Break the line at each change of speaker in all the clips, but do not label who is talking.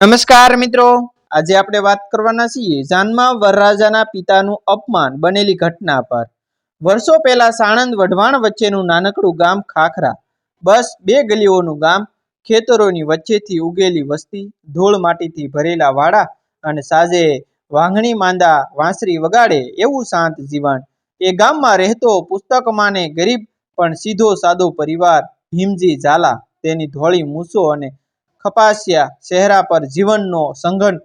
નમસ્કાર મિત્રો. આજે આપણે વાત કરવાના છીએ જાનમાં વરરાજાના પિતાનું અપમાન બનેલી ઘટના પર. વર્ષો પહેલા સાણંદ વઢવાણ વચ્ચેનું નાનકડું ગામ ખાખરા. બસ બે ગલીઓનું ગામ, ખેતરોની વચ્ચેથી ઉગેલી વસ્તી, ધૂળ માટીથી ભરેલા વાડા અને સાજે વાંઘણી માંદા વાંસરી વગાડે એવું શાંત જીવન. એ ગામમાં રહેતો પુસ્તકમાને ગરીબ પણ સીધો સાદો પરિવાર, ભીમજી ઝાલા, તેની ધોળી મૂછો અને ખપાસિયા ચહેરા પર જીવનનો સંઘન,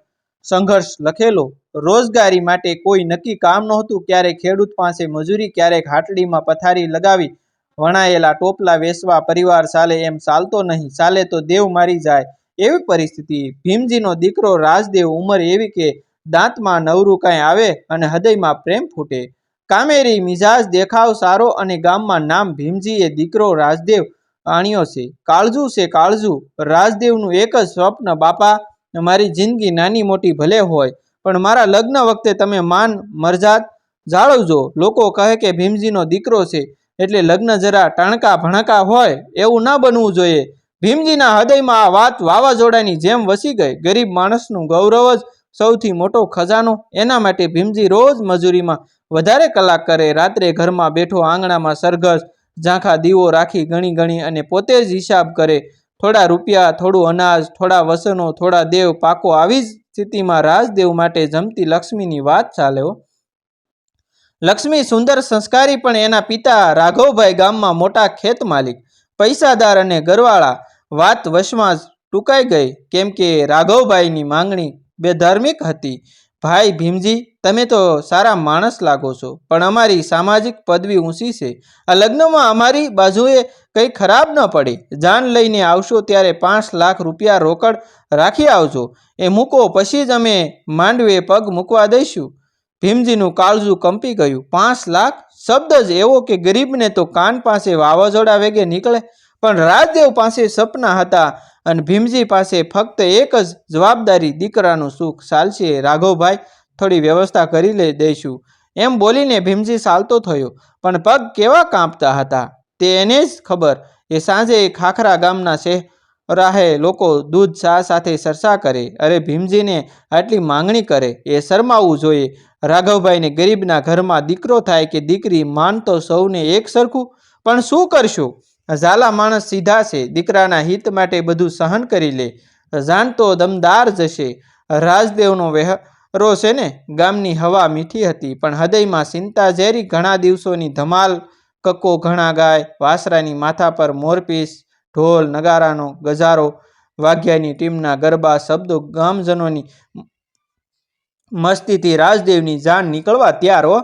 સંઘર્ષ લખેલો. રોજગારી માટે કોઈ નક્કી કામ નહોતું. ક્યારેક ખેડૂત પાસે મજૂરી, ક્યારેક હાટડીમાં પથારી લગાવી, વણાયેલા ટોપલા વેસવા પરિવાર ચાલે એમ ચાલતો નહીં. ચાલે તો દેવ મારી જાય. એવી પરિસ્થિતિ. ભીમજીનો દીકરો રાજદેવ ઉંમર એવી કે દાંતમાં નવરું કાંઈ આવે અને હૃદયમાં પ્રેમ ફૂટે. કામેરી મિજાજ દેખાવ સારો અને ગામમાં નામ ભીમજીએ દીકરો રાજદેવ આણ્યો છે. કાળજુ છે કાળજુ. રાજદેવનું એક જ સ્વપ્ન, બાપા, મારી જિંદગી નાની મોટી ભલે હોય, પણ મારા લગ્ન વખતે તમે માન મરજાત જાળવજો. લોકો કહે કે ભીમજીનો દીકરો છે, એટલે લગ્ન જરા ટાણકા ભણકા હોય, એવું ના બનવું જોઈએ. ભીમજીના હૃદયમાં આ વાત વાવાઝોડાની જેમ વસી ગઈ. ગરીબ માણસનું ગૌરવ જ સૌથી મોટો ખજાનો. એના માટે ભીમજી રોજ મજૂરીમાં વધારે કલાક કરે. રાત્રે ઘરમાં બેઠો આંગણામાં સરઘસ ઝાંખા દીવો રાખી ગણી ગણી અને પોતે જ હિસાબ કરે. થોડા રૂપિયા, થોડું અનાજ, થોડા વસનો, થોડા દેવ પાકો આવી જ સ્થિતિમાં રાજદેવ માટે જમતી લક્ષ્મીની વાત ચાલે લક્ષ્મી સુંદર સંસ્કારી પણ એના પિતા રાઘવભાઈ ગામમાં મોટા ખેત માલિક, પૈસાદાર અને ઘરવાળા વાત વશમાં ટૂંકાઈ ગઈ, કેમ કે રાઘવભાઈની માંગણી બેધાર્મિક હતી. ભાઈ ભીમજી, તમે તો સારા માણસ લાગો છો, પણ અમારી સામાજિક પદવી ઊંચી છે. આ લગ્નમાં અમારી બાજુએ કંઈ ખરાબ ન પડે. જાન લઈને આવશો ત્યારે પાંચ લાખ રૂપિયા રોકડ રાખી આવજો. એ મૂકો, પછી જ અમે માંડવે પગ મૂકવા દઈશું. ભીમજીનું કાળજું કંપી ગયું. પાંચ લાખ? શબ્દ જ એવો કે ગરીબને તો કાન પાસે વાવાઝોડા વેગે નીકળે, પણ રાજદેવ પાસે સપના હતા અને ભીમજી પાસે ફક્ત એક જ જવાબદારી દીકરાનું સુખ ચાલશે રાઘવભાઈ થોડી વ્યવસ્થા કરી લઈ દઈશું. એમ બોલીને ભીમજી ચાલતો થયો, પણ પગ કેવા કાંપતા હતા તે એને જ ખબર. એ સાંજે ખાખરા ગામના શહેરાહે લોકો દૂધ, ચા સાથે ચર્ચા કરે. અરે ભીમજીને આટલી માંગણી કરે, એ શરમાવવું જોઈએ. રાઘવભાઈને ગરીબના ઘરમાં દીકરો થાય કે દીકરી માન તો સૌને એક સરખું, પણ શું કરશું? ઝાલા માણસ સીધા છે, દીકરાના હિત માટે બધું સહન કરી લે. જાણતો દમદાર જશે. રાજદેવનો વહેરો છે ને, ગામની હવા મીઠી હતી, પણ હૃદયમાં ચિંતા ઝેરી ઘણા દિવસોની ધમાલ, કક્કો ઘણા ગાય, વાસરાની માથા પર મોરપીસ, ઢોલ, નગારાનો ગજારો, વાઘ્યાની ટીમના ગરબા, શબ્દો, ગામજનોની મસ્તીથી રાજદેવની જાન નીકળવા તૈયાર હો.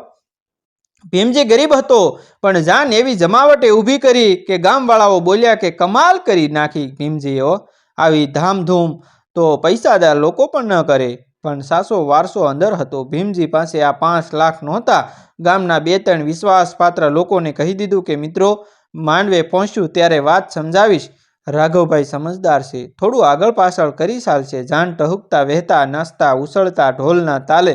ભીમજી ગરીબ હતો, પણ જાન એવી જમાવટે ઊભી કરી કે ગામવાળાઓ બોલ્યા કે કમાલ કરી નાખી ભીમજીઓ આવી ધામધૂમ તો પૈસાદાર લોકો પણ ન કરે, પણ સાસો વારસો અંદર હતો. ભીમજી પાસે આ પાંચ લાખ નહોતા. ગામના બે ત્રણ વિશ્વાસપાત્ર લોકોને કહી દીધું કે, મિત્રો, માંડવે પહોંચ્યું ત્યારે વાત સમજાવીશ. રાઘવભાઈ સમજદાર છે. થોડું આગળ પાછળ કરી ચાલશે જાન ટહુકતા, વહેતા, નાસ્તા, ઉસળતા, ઢોલના તાલે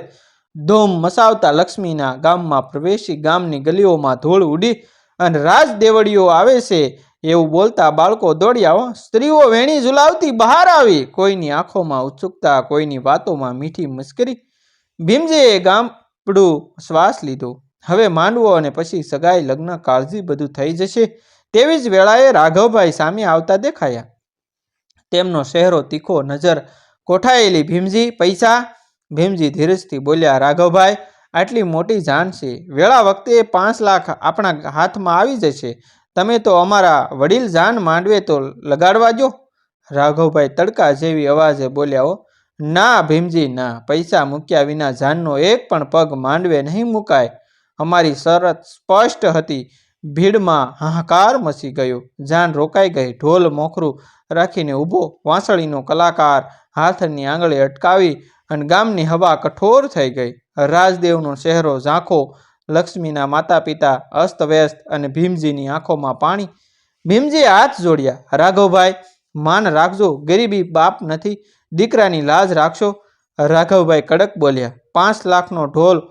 ધૂમ મસાવતા લક્ષ્મીના ગામમાં પ્રવેશી ગામની ગલીઓમાં ધૂળ ઉડી અને રાજ દેવડીઓ આવે છે. એવું બોલતા બાળકો દોડ્યા સ્ત્રીઓ વેણી ઝુલાવતી બહાર આવી. કોઈની આંખોમાં ઉત્સુકતા, કોઈની વાતોમાં મીઠી મસ્કરી. ભીમજીએ ગામડું શ્વાસ લીધો. હવે માંડવો અને પછી સગાઈ લગ્ન કાળજી બધું થઈ જશે. તેવી જ વેળાએ રાઘવભાઈ સામે આવતા દેખાયા. તેમનો ચહેરો તીખો નજર કોઠાયેલી ભીમજી, પૈસા ભીમજી ધીરજથી બોલ્યા, રાઘવભાઈ, આટલી મોટી જાન છે. વેળા વખતે પાંચ લાખ આપણા હાથમાં આવી જશે. તમે તો અમારા વડીલ જાન માંડવે તો લગાડવા જો રાઘવભાઈ તડકા જેવી અવાજે બોલ્યા હો ના ભીમજી, ના. પૈસા મૂક્યા વિના જાનનો એક પણ પગ માંડવે નહીં મુકાય. અમારી શરત સ્પષ્ટ હતી. ભીડમાં હાહાકાર મચી ગયો. જાન રોકાઈ ગઈ. ઢોલ મોખરું રાખીને ઊભો. વાંસળીનો કલાકાર હાથની આંગળે અટકાવી અને ગામની હવા કઠોર થઈ ગઈ. રાજદેવનો ચહેરો ઝાંખો. લક્ષ્મીના માતા પિતા અસ્તવ્યસ્ત અને ભીમજીની આંખોમાં પાણી. ભીમજીએ હાથ જોડ્યા. રાઘવભાઈ, માન રાખજો. ગરીબી બાપ નથી. દીકરાની લાજ રાખશો. રાઘવભાઈ કડક બોલ્યા. પાંચ લાખનો ઢોલ,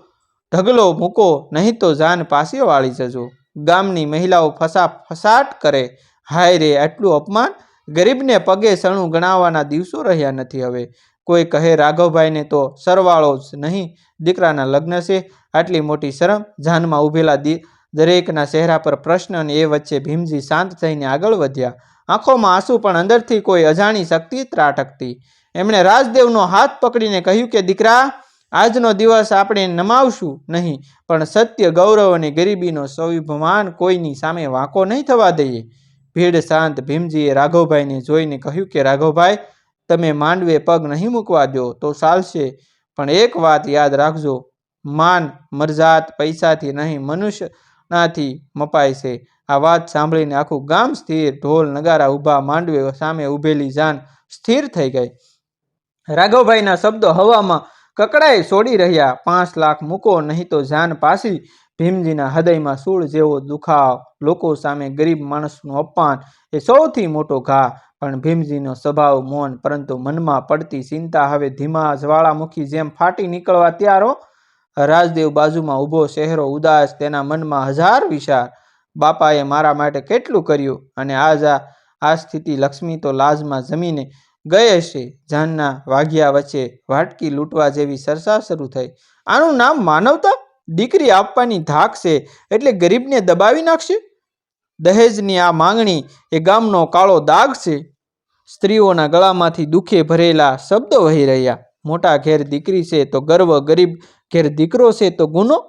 ઢગલો મૂકો, નહીં તો જાન પાછી વાળી જજો. ગામની મહિલાઓ ફસા, ફસાટ કરે. હાય રે, આટલું અપમાન? ગરીબને પગે સણું ગણાવવાના દિવસો રહ્યા નથી હવે. કોઈ કહે રાઘવભાઈને તો સરવાળો જ નહીં. દીકરાના લગ્ન છે. આટલી મોટી શરમ જાનમાં ઊભેલા દરેકના ચહેરા પર પ્રશ્ન અને એ વચ્ચે ભીમજી શાંત થઈને આગળ વધ્યા. આંખોમાં આંસુ પણ અંદરથી કોઈ અજાણી શક્તિ ત્રાટકતી. એમણે રાજદેવનો હાથ પકડીને કહ્યું કે, દીકરા, આજનો દિવસ આપણે નમાવશું નહીં, પણ સત્ય, ગૌરવ અને ગરીબીનો સ્વાભિમાન કોઈની સામે વાંકો નહીં થવા દઈએ. ભીડ શાંત ભીમજીએ રાઘવભાઈને જોઈને કહ્યું કે, રાઘવભાઈ તમે માંડવે પગ નહીં મૂકવા દો તો ચાલશે. પણ એક વાત યાદ રાખજો, માન મરજાત પૈસાથી નહીં, મનુષ્યનાથી મપાય છે. આ વાત સાંભળીને આખું ગામ સ્થિર, ઢોલ નગારા ઊભા, માંડવે સામે ઊભેલી જાન સ્થિર થઈ ગઈ. રાઘવભાઈના શબ્દો હવામાં કકડાઈ છોડી રહ્યા. પાંચ લાખ મૂકો, નહીં તો જાન પાસી ભીમજીના હૃદયમાં સૂળ જેવો દુખાવ. લોકો સામે ગરીબ માણસનું અપમાન એ સૌથી મોટો ઘા. પણ ભીમજીનો સ્વભાવ મૌન, પરંતુ મનમાં પડતી ચિંતા હવે ધીમા જ્વાળામુખી જેમ ફાટી નીકળવા ત્યારો રાજદેવ બાજુમાં ઊભો શહેરો ઉદાસ, તેના મનમાં હજાર વિચાર. બાપાએ મારા માટે કેટલું કર્યું? અને આજ આ સ્થિતિ લક્ષ્મી તો લાજમાં જમીને ગઈ હશે જાનના વાગ્યા વચ્ચે વાટકી લૂંટવા જેવી ચર્ચા શરૂ થઈ. આનું નામ માનવતા? દીકરી આપવાની ધાક છે, એટલે ગરીબને દબાવી નાખશે? દહેજની આ માંગણી એ ગામનો કાળો દાગ છે. સ્ત્રીઓના ગળામાંથી દુઃખે ભરેલા શબ્દો વહી રહ્યા. મોટા ઘેર દીકરી છે તો ગર્વ, ગરીબ ઘેર દીકરો છે તો ગુનો.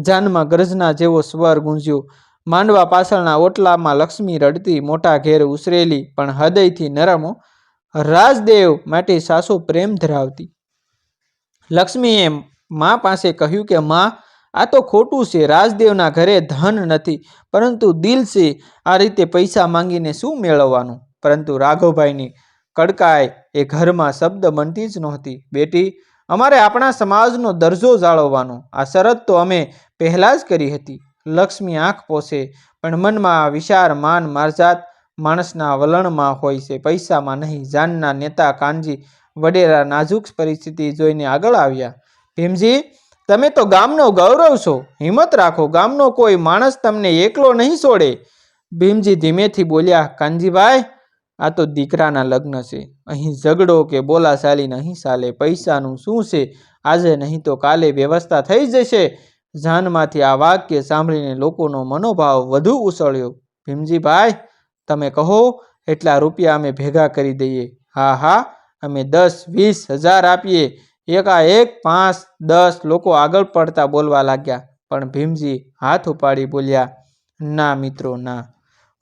જાનમાં ગરજના જેવો સ્વર ગુંજ્યો. માંડવા પાછળના ઓટલામાં લક્ષ્મી રડતી મોટા ઘેર ઉસરેલી પણ હૃદયથી નરમ. રાજદેવ માટે સાસુ પ્રેમ ધરાવતી. લક્ષ્મીએ મા પાસે કહ્યું કે, મા આ તો ખોટું છે, રાજદેવના ઘરે ધન નથી, પરંતુ દિલ છે આ રીતે પૈસા માંગીને શું મેળવવાનું? પરંતુ રાઘવભાઈની કડકાઈ એ ઘરમાં શબ્દ બનતી જ નહોતી. બેટી, અમારે આપણા સમાજનો દરજ્જો જાળવવાનો. આ શરત તો અમે પહેલાં જ કરી હતી. લક્ષ્મી આંખ પોસે પણ મનમાં વિશાર માન મારજાત માણસના વલણમાં હોય છે. પૈસામાં નહીં, જાનના નેતા કાનજી વડેરા નાજુક પરિસ્થિતિ જોઈને આગળ આવ્યા. ભીમજી તમે તો ગામનો ગૌરવ છો, હિંમત રાખો, ગામનો કોઈ માણસ તમને એકલો નહીં છોડે. ભીમજી ધીમેથી બોલ્યા, કાનજીભાઈ, આ તો દીકરાના લગ્ન છે. અહીં ઝઘડો કે બોલાચાલી નહીં ચાલે પૈસાનું શું છે? આજે નહીં તો કાલે વ્યવસ્થા થઈ જશે. જાનમાંથી આ વાક્ય સાંભળીને લોકોનો મનોભાવ વધુ ઉછળ્યો. ભીમજીભાઈ, તમે કહો, એટલા રૂપિયા અમે ભેગા કરી દઈએ. હા હા, અમે દસ વીસ હજાર આપીએ. એકાએક પાંચ, દસ લોકો આગળ પડતા બોલવા લાગ્યા, પણ ભીમજી હાથ ઉપાડી બોલ્યા, ના મિત્રો, ના.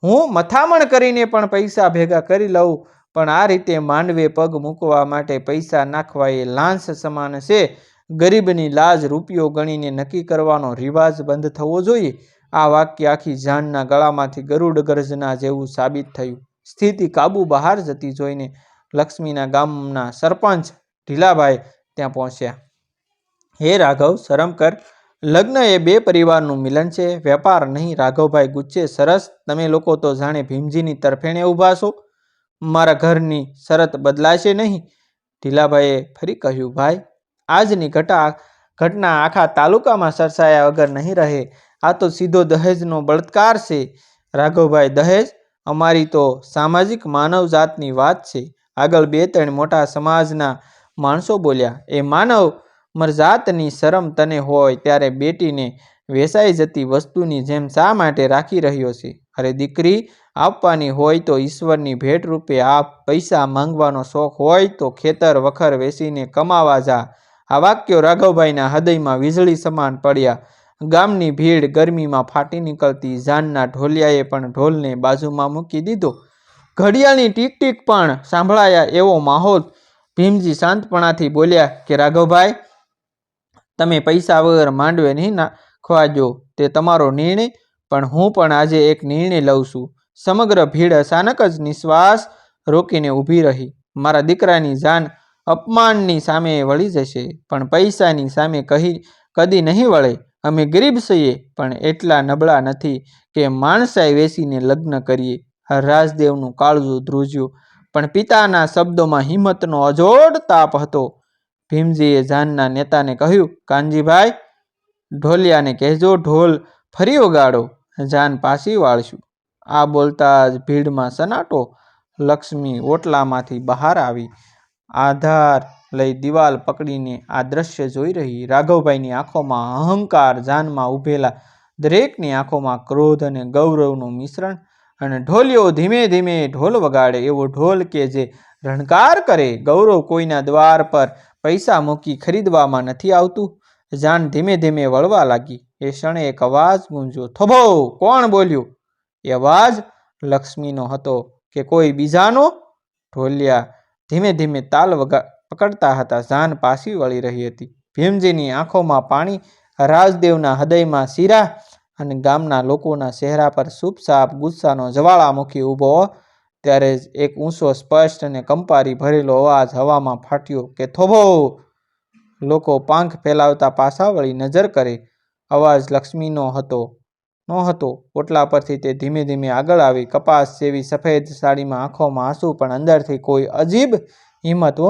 હું મથામણ કરીને પણ પૈસા ભેગા કરી લઉં, પણ આ રીતે માંડવે પગ મૂકવા માટે પૈસા નાખવા એ લાંસ સમાન છે. ગરીબની લાજ રૂપિયો ગણીને નક્કી કરવાનો રિવાજ બંધ થવો જોઈએ. આ વાક્ય આખી જાનના ગળામાંથી ગરુડ ગર્જના જેવું સાબિત થયું. સ્થિતિ કાબુ બહાર જતી જોઈને લક્ષ્મીના ગામના સરપંચ ઢીલાભાઈ ત્યાં પહોંચ્યા. હે રાઘવ, શરમ કર. લગ્ન એ બે પરિવારનું મિલન છે. વેપાર નહીં, રાઘવભાઈ ગુચ્છે, સરસ, તમે લોકો તો જાણે ભીમજીની તરફેણે ઊભા છો. મારા ઘરની શરત બદલાશે નહીં. ઢીલાભાઈએ ફરી કહ્યું, ભાઈ, આજની ઘટા, ઘટના આખા તાલુકામાં સરસાયા વગર નહીં રહે. આ તો સીધો દહેજનો બળત્કાર છે. રાઘવભાઈ, દહેજ? અમારી તો સામાજિક માનવ જાતની વાત છે. આગળ બે ત્રણ મોટા સમાજના માણસો બોલ્યા, એ માનવ મરજાતની શરમ તને હોય ત્યારે બેટીને વેસાઈ જતી વસ્તુની જેમ શા માટે રાખી રહ્યો છે? અરે દીકરી, આપવાની હોય તો ઈશ્વરની ભેટ રૂપે આપ પૈસા માંગવાનો શોખ હોય તો ખેતર વખર વેસીને કમાવા જા. આ વાક્યો રાઘવભાઈના હૃદયમાં વીજળી સમાન પડ્યા. ગામની ભીડ ગરમીમાં ફાટી નીકળતી જાનના ઢોલિયાએ પણ ઢોલને બાજુમાં મૂકી દીધો. ઘડિયાળની ટીક ટીક પણ સાંભળાયા એવો માહોલ ભીમજી શાંતપણાથી બોલ્યા કે, રાઘવભાઈ, તમે પૈસા વગર માંડવે નહીં નાખવા દો તે તમારો નિર્ણય, પણ હું પણ આજે એક નિર્ણય લઉં છું. સમગ્ર ભીડ અચાનક જ નિશ્વાસ રોકીને ઊભી રહી. મારા દીકરાની જાન અપમાનની સામે વળી જશે, પણ પૈસાની સામે કહી, કદી નહીં વળે. અમે ગરીબ છીએ, પણ એટલા નબળા નથી કે માણસાઈ વેસીને લગ્ન કરીએ. રાજદેવનું કાળજું ધ્રુજ્યું. પણ પિતાના શબ્દોમાં હિંમતનો અજોડ તાપ હતો. ભીમજીએ જાનના નેતાને કહ્યું, કાનજીભાઈ, ઢોલિયાને કહેજો, ઢોલ ફરી વગાડો જાન પાછી વાળશું. આ બોલતા જ ભીડમાં સનાટો લક્ષ્મી ઓટલામાંથી બહાર આવી. આધાર લઈ દિવાલ પકડીને આ દ્રશ્ય જોઈ રહી રાઘવભાઈની આંખોમાં અહંકાર જાનમાં ઊભેલા દરેકની આંખોમાં ક્રોધ અને ગૌરવનું મિશ્રણ અને ઢોલિયો ધીમે ધીમે ઢોલ વગાડે. એવો ઢોલ કે જે રણકાર કરે. ગૌરવ કોઈના દ્વાર પર પૈસા મૂકી ખરીદવામાં નથી આવતું. જાન ધીમે ધીમે વળવા લાગી. એ ક્ષણે એક અવાજ ગુંજ્યો. થોભો! કોણ બોલ્યું? એ અવાજ લક્ષ્મીનો હતો કે કોઈ બીજાનો? ઢોલિયા ધીમે ધીમે તાલ વગા, પકડતા હતા. જાન પાછી વળી રહી હતી. ભીમજીની આંખોમાં પાણી. રાજદેવના હૃદયમાં શીરા. અને ગામના લોકોના ચહેરા પર સૂપસાપ ગુસ્સાનો જ્વાળામુખી ઊભો, ત્યારે જ એક ઊંચો, સ્પષ્ટ અને કંપારી ભરેલો અવાજ હવામાં ફાટ્યો કે, થોભો! લોકો પાંખ ફેલાવતા પાછા વળી નજર કરે. અવાજ લક્ષ્મીનો હતો ન હતો ઓટલા પરથી તે ધીમે ધીમે આગળ આવી. કપાસ જેવી સફેદ સાડીમાં આંખોમાં આંસુ, પણ અંદરથી કોઈ અજીબ હિંમતો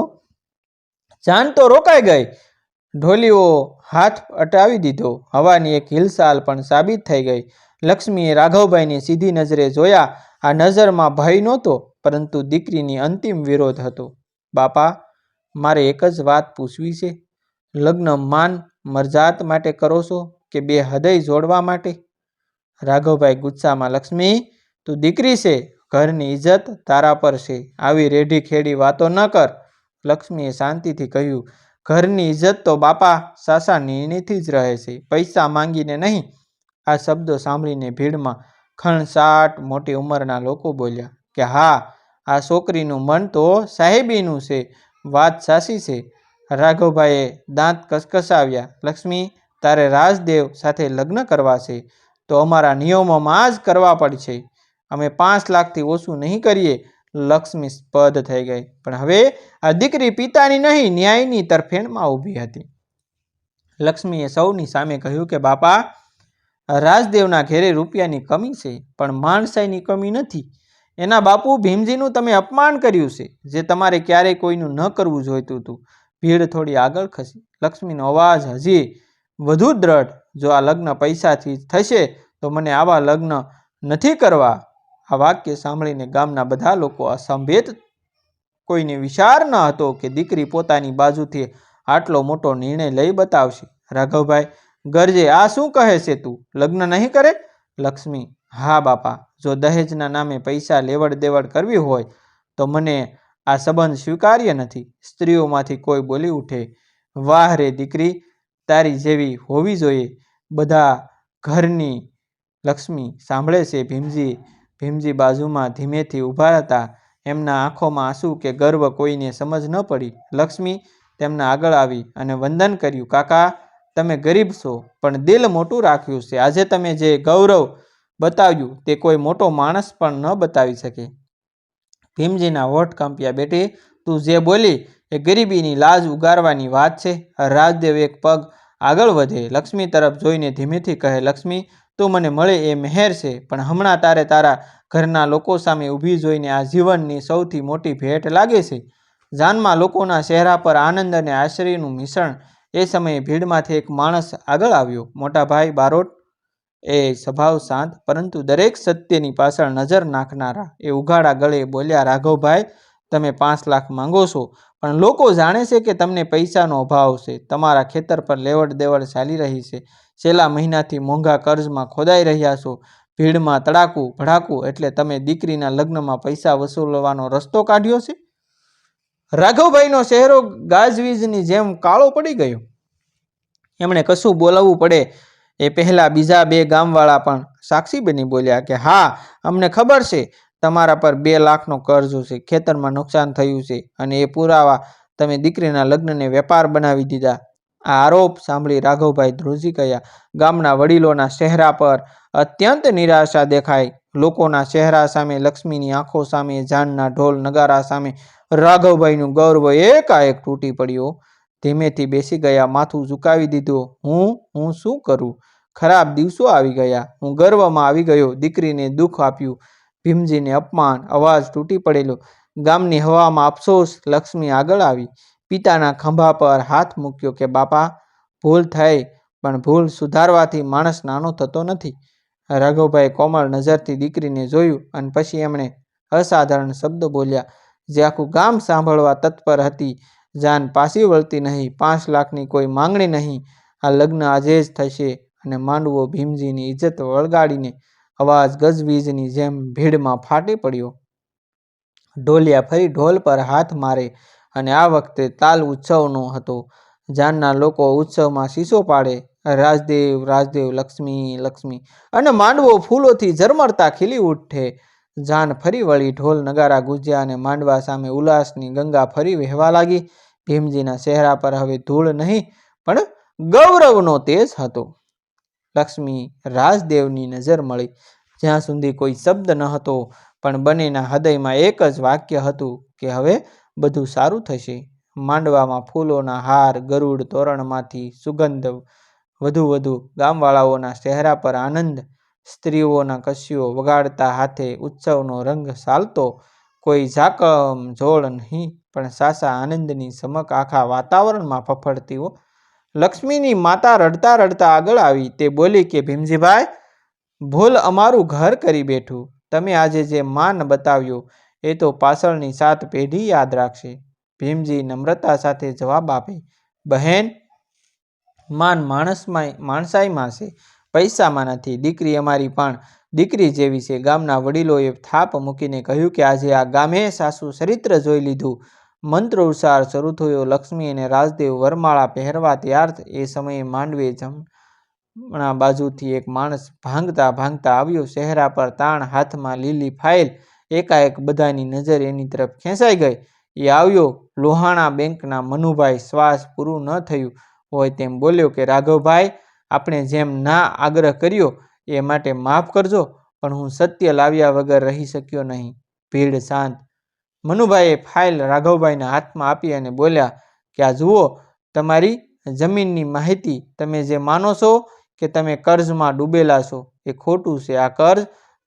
જાન તો રોકાઈ ગઈ. ઢોલીઓ હાથ અટાવી દીધો. હવાની એક હિલસાલ પણ સાબિત થઈ ગઈ. લક્ષ્મીએ રાઘવભાઈને સીધી નજરે જોયા. આ નજરમાં ભય નહોતો, પરંતુ દીકરીની અંતિમ વિરોધ હતો. બાપા, મારે એક જ વાત પૂછવી છે. લગ્ન માન મરજાત માટે કરો છો કે બે હૃદય જોડવા માટે? રાઘવભાઈ ગુસ્સામાં, લક્ષ્મી, તું દીકરી છે. ઘરની ઇજ્જત તારા પર છે. આવી રેઢી ખેડી વાતો ન કર. લક્ષ્મીએ શાંતિથી કહ્યું ઘરની ઇજ્જત તો બાપા, સાસા નિર્ણયથી જ રહે છે. પૈસા માંગીને નહીં. આ શબ્દો સાંભળીને ભીડમાં ખણસાટ મોટી ઉંમરના લોકો બોલ્યા કે હા, આ છોકરીનું મન તો સાહેબીનું છે. વાત સાચી છે. રાઘવભાઈએ દાંત કસકસાવ્યા. લક્ષ્મી, તારે રાજદેવ સાથે લગ્ન કરવા છે. તો અમારા નિયમોમાં જ કરવા પડશે. અમે પાંચ લાખથી ઓછું નહીં કરીએ. લક્ષ્મી સ્પદ થઈ ગઈ. પણ હવે આ દીકરી પિતાની નહીં, ન્યાયની તરફેણમાં ઊભી હતી. લક્ષ્મીએ સૌની સામે કહ્યું કે, બાપા, રાજદેવના ઘેરે રૂપિયાની કમી છે, પણ માણસાઈની કમી નથી. એના બાપુ ભીમજીનું તમે અપમાન કર્યું છે, જે તમારે ક્યારેય કોઈનું ન કરવું જોઈતું હતું. ભીડ થોડી આગળ ખસી. લક્ષ્મીનો અવાજ હજી વધુ દ્રઢ, જો આ લગ્ન પૈસાથી થશે, તો મને આવા લગ્ન નથી કરવા. આ વાક્ય સાંભળીને ગામના બધા લોકો અસંભેત કોઈને વિચાર ન હતો કે દીકરી પોતાની બાજુથી આટલો મોટો નિર્ણય લઈ બતાવશે. રાઘવભાઈ, ગરજે, આ શું કહે છે તું? લગ્ન નહીં કરે? લક્ષ્મી, હા બાપા, જો દહેજના નામે પૈસા લેવડ દેવડ કરવી હોય, તો મને આ સંબંધ સ્વીકાર્ય નથી. સ્ત્રીઓમાંથી કોઈ બોલી ઉઠે, વાહ રે દીકરી, તારી જેવી હોવી જોઈએ. બધા ઘરની, લક્ષ્મી સાંભળે છે ભીમજી ભીમજી બાજુમાં ધીમેથી ઊભા હતા. એમના આંખોમાં આંસુ કે ગર્વ કોઈને સમજ ન પડી. લક્ષ્મી તેમના આગળ આવી અને વંદન કર્યું, કાકા, તમે ગરીબ છો, પણ દિલ મોટું રાખ્યું છે. આજે તમે જે ગૌરવ બતાવ્યું તે કોઈ મોટો માણસ પણ ન બતાવી શકે. ભીમજીના હોઠ કાંપ્યા, બેટી, તું જે બોલી એ ગરીબીની લાજ ઉગારવાની વાત છે. રાજદેવ એક પગ આગળ વધે. લક્ષ્મી તરફ જોઈને ધીમેથી કહે, લક્ષ્મી તું મને મળે એ મહેર છે, પણ હમણાં તારે તારા ઘરના લોકો સામે ઊભી જોઈને આ જીવનની સૌથી મોટી ભેટ લાગે છે. જાનમાં લોકોના ચહેરા પર આનંદ અને આશ્ચર્યનું મિશ્રણ. એ સમયે ભીડમાંથી એક માણસ આગળ આવ્યો. મોટાભાઈ બારોટ. એ સ્વભાવ શાંત, પરંતુ દરેક સત્યની પાછળ નજર નાખનારા. એ ઉઘાડા ગળે બોલ્યા, રાઘવભાઈ, તમે પાંચ લાખ માંગો છો, પણ લોકો જાણે છે કે તમને પૈસાનો અભાવ છે. તમારા ખેતર પર લેવડ દેવડ ચાલી રહી છે. છેલ્લા મહિનાથી મોંઘા કર્જમાં ખોદાઈ રહ્યા છો. ભીડમાં તડાકું, ભડાકું એટલે તમે દીકરીના લગ્નમાં પૈસા વસૂલવાનો રસ્તો કાઢ્યો છે? રાઘવભાઈનો ચહેરો ગાજવીજની જેમ કાળો પડી ગયો. એમણે કશું બોલાવવું પડે એ પહેલાં બીજા બે ગામવાળા પણ સાક્ષી બની બોલ્યા કે, હા, અમને ખબર છે, તમારા પર બે લાખનો કર્જ છે, ખેતરમાં નુકસાન થયું છે અને એ પુરાવા તમે દીકરીના લગ્નને વેપાર બનાવી દીધા. આ આરોપ સાંભળી રાઘવભાઈ ધ્રુજી ગયા ગામના વડીલોના ચહેરા પર અત્યંત નિરાશા દેખાઈ. લોકોના ચહેરા સામે, લક્ષ્મીની આંખો સામે, જાનના ઢોલ નગારા સામે રાઘવભાઈનું ગૌરવ એકાએક તૂટી પડ્યો. ધીમેથી બેસી ગયા, માથું ઝુકાવી દીધું. હું હું શું કરું? ખરાબ દિવસો આવી ગયા. હું ગર્વમાં આવી ગયો. દીકરીને દુઃખ આપ્યું. ભીમજીને અપમાન, અવાજ તૂટી પડેલો. ગામની હવામાં અફસોસ લક્ષ્મી આગળ આવી. પિતાના ખંભા પર હાથ મૂક્યો કે, બાપા, ભૂલ થઈ, પણ ભૂલ સુધારવાથી માણસ નાનો થતો નથી. રાઘવભાઈ કોમળ નજરથી દીકરીને જોયું અને પછી એમણે અસાધારણ શબ્દ બોલ્યા, જે આખું ગામ સાંભળવા તત્પર હતી, જાન પાછી વળતી નહીં, પાંચ લાખની કોઈ માંગણી નહીં. આ લગ્ન આજે જ થશે. અને માંડવો ભીમજીની ઇજ્જત વળગાડીને અવાજ ગજવીજની જેમ ભીડમાં ફાટી પડ્યો. ઢોલિયા ફરી ઢોલ પર હાથ મારે અને આ વખતે તાલ ઉત્સવનો હતો. જાનના લોકો ઉત્સવમાં શીશો પાડે, રાજદેવ રાજદેવ, લક્ષ્મી લક્ષ્મી અને માંડવો ફૂલોથી ઝરમરતા ખીલી ઉઠે. જાન ફરી વળી ઢોલ નગારા ગુજ્યા અને માંડવા સામે ઉલ્લાસની ગંગા ફરી વહેવા લાગી. ભીમજીના ચહેરા પર હવે ધૂળ નહીં, પણ ગૌરવનો તેજ હતો. લક્ષ્મી, રાજદેવની નજર મળી. જ્યાં સુધી કોઈ શબ્દ ન હતો પણ બંનેના હૃદયમાં એક જ વાક્ય હતું કે હવે બધું સારું થશે. માંડવામાં ફૂલોના હાર, ગરુડ તોરણમાંથી સુગંધ, વધુ વધુ ગામવાળાઓના ચહેરા પર આનંદ, સ્ત્રીઓના કસ્યો વગાડતા હાથે ઉત્સવનો રંગ સાલતો. કોઈ ઝાકમ ઝોળ નહીં, પણ સાસા આનંદની સમક આખા વાતાવરણમાં ફફડતીઓ લક્ષ્મીની માતા રડતા રડતા આગળ આવી. તે બોલી કે, ભીમજીભાઈ, ભૂલ અમારું ઘર કરી બેઠું. તમે આજે જે માન બતાવ્યો એ તો પાછળની સાત પેઢી યાદ રાખશે. ભીમજી નમ્રતા સાથે જવાબ આપે, બહેન, માન માણસમાં માણસાઈમાં છે પૈસામાં નથી, દીકરી અમારી પણ. દીકરી જેવી છે. ગામના વડીલોએ થાપ મૂકીને કહ્યું કે, આજે આ ગામે સાસુ ચરિત્ર જોઈ લીધું. મંત્ર ઉચ્ચાર શરૂ થયો. લક્ષ્મી અને રાજદેવ વરમાળા પહેરવા ત્યાર એ સમયે માંડવે જમણા બાજુથી એક માણસ ભાંગતા ભાંગતા આવ્યો. ચહેરા પર તાણ હાથમાં લીલી ફાઇલ એકાએક બધાની નજર એની તરફ ખેંચાઈ ગઈ. એ આવ્યો. લોહાણા બેંકના મનુભાઈ શ્વાસ પૂરું ન થયું હોય તેમ બોલ્યો કે, રાઘવભાઈ, આપણે જેમ ના આગ્રહ કર્યો એ માટે માફ કરજો, પણ હું સત્ય લાવ્યા વગર રહી શક્યો નહીં. ભીડ શાંત. મનુભાઈએ ફાઇલ રાઘવભાઈના હાથમાં આપી અને બોલ્યા, કે આ જુઓ, તમારી જમીનની માહિતી તમે જે માનો છો કે તમે કર્જમાં ડૂબેલા છો, એ ખોટું છે. આ કર્જ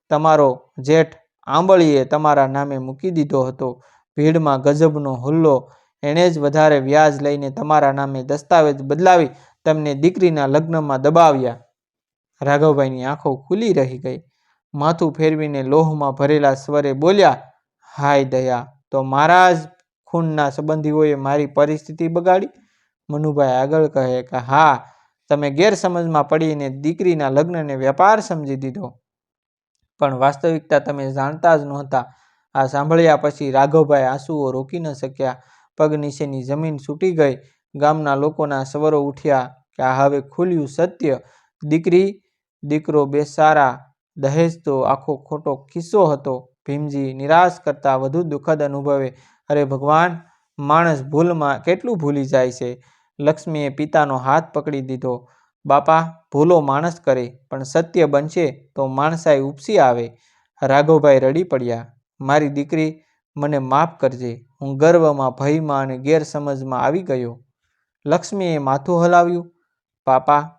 તમારો જેઠ આંબળીએ તમારા નામે મૂકી દીધો હતો. ભીડમાં ગજબનો હુલ્લો. એણે જ વધારે વ્યાજ લઈને તમારા નામે દસ્તાવેજ બદલાવી તમને દીકરીના લગ્નમાં દબાવ્યા. રાઘવભાઈની આંખો ખુલી રહી ગઈ. માથું ફેરવીને લોહમાં ભરેલા સ્વરે બોલ્યા, હાય દયા, તો મારા જ ખૂનના સંબંધીઓએ મારી પરિસ્થિતિ બગાડી? મનુભાઈ આગળ કહે કે, હા, તમે ગેરસમજમાં પડીને દીકરીના લગ્નને વેપાર સમજી દીધો. પણ વાસ્તવિકતા તમે જાણતા જ નહોતા. આ સાંભળ્યા પછી રાઘવભાઈ આંસુઓ રોકી ન શક્યા. પગ નીચેની જમીન છૂટી ગઈ. ગામના લોકોના સવરો ઉઠ્યા કે આ હવે ખુલ્યું સત્ય. દીકરી, દીકરો બે સારા. દહેજ તો આખો ખોટો કિસ્સો હતો. ભીમજી નિરાશ કરતાં વધુ દુઃખદ અનુભવે. અરે ભગવાન, માણસ ભૂલમાં કેટલું ભૂલી જાય છે? લક્ષ્મીએ પિતાનો હાથ પકડી દીધો. બાપા, ભૂલો માણસ કરે, પણ સત્ય બનશે તો માણસાઈ ઉપસી આવે. રાઘવભાઈ રડી પડ્યા. મારી દીકરી, મને માફ કરજે. હું ગર્વમાં, ભયમાં અને ગેરસમજમાં આવી ગયો. લક્ષ્મીએ માથું હલાવ્યું. પાપા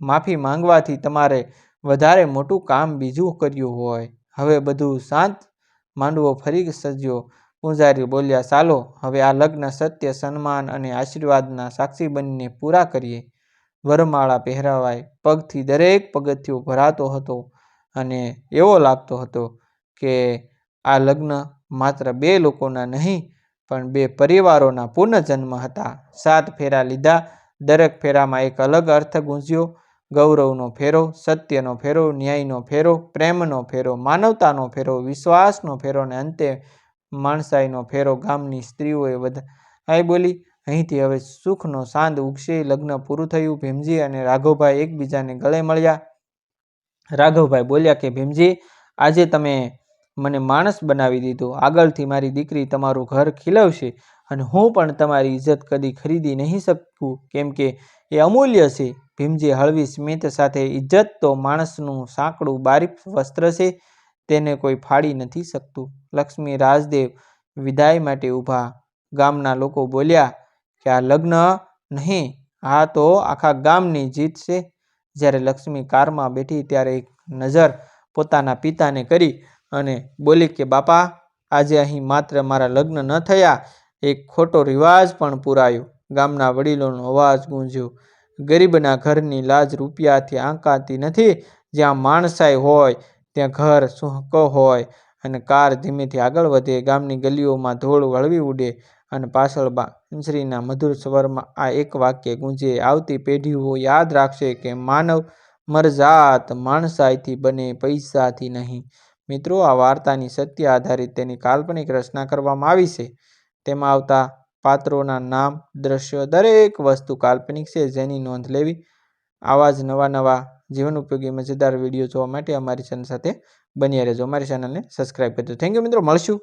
માફી માંગવાથી તમારે વધારે મોટું કામ બીજું કર્યું હોય. હવે બધું શાંત. માંડવો ફરી સજ્યો. પૂંજારી બોલ્યા, ચાલો, હવે આ લગ્ન સત્ય, સન્માન અને આશીર્વાદના સાક્ષી બનીને પૂરા કરીએ. વરમાળા પહેરાવાય, પગથી દરેક પગથિયો ભરાતો હતો અને એવો લાગતો હતો કે આ લગ્ન માત્ર બે લોકોના નહીં, પણ બે પરિવારોના પુનઃજન્મ હતા. સાત ફેરા લીધા, દરેક ફેરામાં એક અલગ અર્થ ગુંજ્યો. ગૌરવનો ફેરો, સત્યનો ફેરો, ન્યાયનો ફેરો, પ્રેમનો ફેરો, માનવતાનો ફેરો, વિશ્વાસનો ફેરો અને અંતે માણસાઈનો ફેરો ગામની સ્ત્રીઓએ વધાઈ બોલી અહીંથી હવે સુખનો સાંદ ઉગશે, લગ્ન પૂરું થયું, ભીમજી અને રાઘવભાઈ એકબીજાને ગળે મળ્યા. રાઘવભાઈ બોલ્યા કે, ભીમજી, આજે તમે મને માણસ બનાવી દીધો. આગળથી મારી દીકરી તમારું ઘર ખીલવશે અને હું પણ તમારી ઇજ્જત કદી ખરીદી નહીં શકું. કેમ કે એ અમૂલ્ય છે. ભીમજી હળવી સ્મિત સાથે, ઇજ્જત તો માણસનું સાંકડું બારીક વસ્ત્ર છે, તેને કોઈ ફાડી નથી શકતું. લક્ષ્મી રાજદેવ વિદાય માટે ઊભા ગામના લોકો બોલ્યા કે આ લગ્ન નહીં, આ તો આખા ગામની જીત છે. જ્યારે લક્ષ્મી કારમાં બેઠી ત્યારે એક નજર પોતાના પિતાને કરી અને બોલી કે, બાપા, આજે અહીં માત્ર મારા લગ્ન ન થયા, એક ખોટો રિવાજ પણ પૂરાયો. ગામના વડીલોનો અવાજ ગુંજ્યો. ગરીબના ઘરની લાજ રૂપિયાથી આંકાતી નથી. જ્યાં માણસાઈ હોય, ત્યાં ઘર સુહકો હોય અને કાર ધીમેથી આગળ વધે. ગામની ગલીઓમાં ધોળ વળવી ઉડે અને પાછળ બાંસરીના મધુર સ્વરમાં આ એક વાક્ય ગુંજે, આવતી પેઢીઓ યાદ રાખશે કે માનવ મરજાત માણસાઈથી બને પૈસાથી નહીં. મિત્રો, આ વાર્તાની સત્ય આધારિત તેની કાલ્પનિક રચના કરવામાં આવી છે. તેમાં આવતા પાત્રોના નામ, દ્રશ્યો, દરેક વસ્તુ કાલ્પનિક છે જેની નોંધ લેવી. આવા જ નવા નવા જીવન ઉપયોગી મજેદાર વીડિયો જોવા માટે અમારી ચેનલ સાથે બન્યા રહેજો. અમારી ચેનલને સબસ્ક્રાઈબ કરજો. થેન્ક યુ મિત્રો. મળશું.